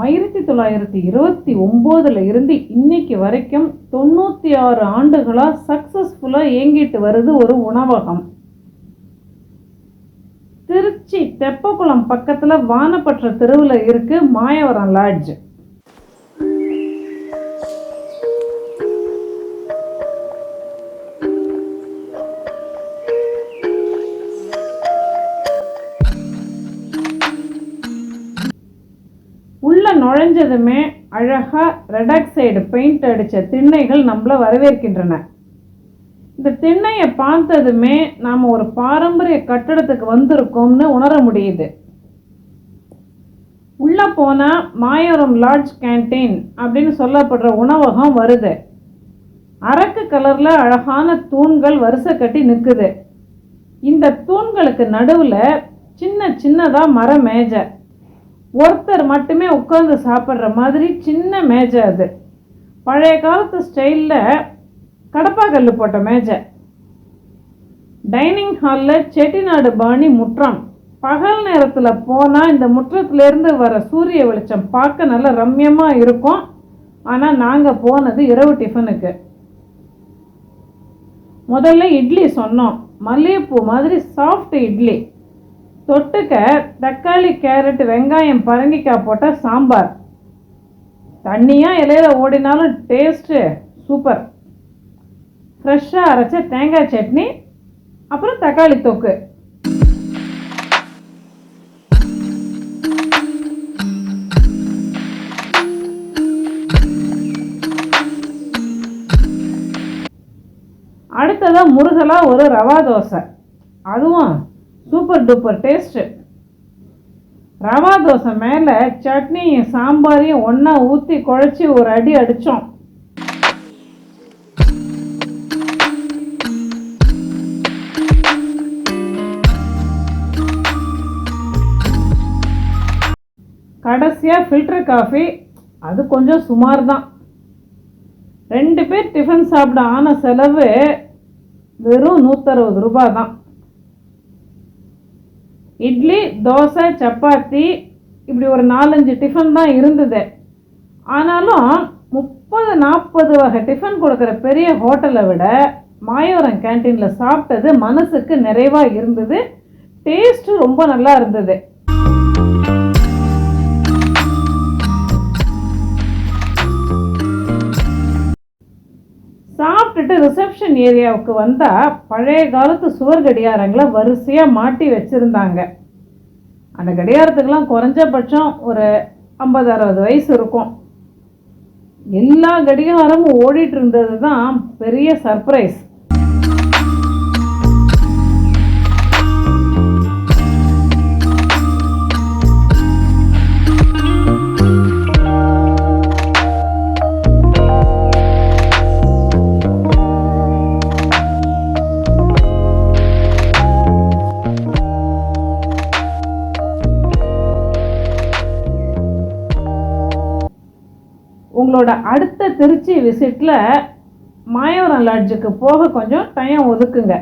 ஆயிரத்தி தொள்ளாயிரத்தி இருபத்தி ஒம்போதில் இருந்து இன்னைக்கு வரைக்கும் தொண்ணூற்றி ஆறு ஆண்டுகளாக சக்ஸஸ்ஃபுல்லாக இயங்கிட்டு வருது ஒரு உணவகம். திருச்சி தெப்பக்குளம் பக்கத்தில் வானப்பற்ற தெருவில் இருக்கு மாயவரம் லாட்ஜ் உள்ள நுழைஞ்சதுமே அழகா ரெடாக்சைடு பெயிண்ட் அடித்த திண்ணைகள் நம்மளை வரவேற்கின்றன. இந்த திண்ணையை பார்த்ததுமே நாம் ஒரு பாரம்பரிய கட்டடத்துக்கு வந்திருக்கோம்னு உணர முடியுது. உள்ளே போனால் மாயோரம் லாட்ஜ் கேன்டீன் அப்படின்னு சொல்லப்படுற உணவகம் வருது. அரக்கு கலரில் அழகான தூண்கள் வரிசை கட்டி நிற்குது இந்த தூண்களுக்கு நடுவில் சின்ன சின்னதாக மர மேஜை. ஒருத்தர் மட்டுமே உட்காந்து சாப்பிட்ற மாதிரி சின்ன மேஜை அது. பழைய காலத்து ஸ்டைலில் கடப்பாக்கல்லு போட்ட மேஜை. டைனிங் ஹாலில் செட்டிநாடு பாணி முற்றம். பகல் நேரத்தில் போனால் இந்த முற்றத்துலேருந்து வர சூரிய வெளிச்சம் பார்க்க நல்லா ரம்யமாக இருக்கும். ஆனால் நாங்கள் போனது இரவு டிஃபனுக்கு முதல்ல இட்லி சொன்னோம். மல்லிகைப்பூ மாதிரி சாஃப்ட் இட்லி. தொட்டுக்க தக்காளி கேரட் வெங்காயம் பரங்கிக்காய் போட்டால் சாம்பார். தண்ணியாக இலையில் ஓடினாலும் டேஸ்ட்டு சூப்பர் ஃப்ரெஷ்ஷாக அரைச்ச தேங்காய் சட்னி அப்புறம் தக்காளி தொக்கு. அடுத்ததாக முருகலாக ஒரு ரவா தோசை. அதுவும் super duper taste. Rava dosa மேலே சட்னியும் சாம்பாரையும் ஒன்றா ஊற்றி குழச்சி ஒரு அடி அடித்தோம் கடைசியாக ஃபில்டர் காஃபி அது கொஞ்சம் சுமார் தான் ரெண்டு பேர் டிஃபன் சாப்பிட ஆன செலவு வெறும் நூற்றறுபது ரூபாய் தான் இட்லி தோசை சப்பாத்தி இப்படி ஒரு நாலஞ்சு டிஃபன் தான் இருந்தது. ஆனாலும் முப்பது நாற்பது வகை டிஃபன் கொடுக்குற பெரிய ஹோட்டலை விட மாயோரம் கேன்டீனில் சாப்பிட்டது மனசுக்கு நிறைவாக இருந்தது. டேஸ்ட்டு ரொம்ப நல்லா இருந்தது. ரிசப்ஷன் ஏரியாவுக்கு வந்தால் பழைய காலத்து சுவர் கடியாரங்களை வரிசையாக மாட்டி வச்சுருந்தாங்க. அந்த கடியாரத்துக்கெல்லாம் குறைஞ்சபட்சம் ஒரு ஐம்பது அறுபது வயசு இருக்கும். எல்லா கடிகாரமும் ஓடிட்டு இருந்தது தான் பெரிய சர்ப்ரைஸ் உங்களோட அடுத்த திருச்சி விசிட்டில் மாயோரம் லாட்ஜுக்கு போக கொஞ்சம் டைம் ஒதுக்குங்க.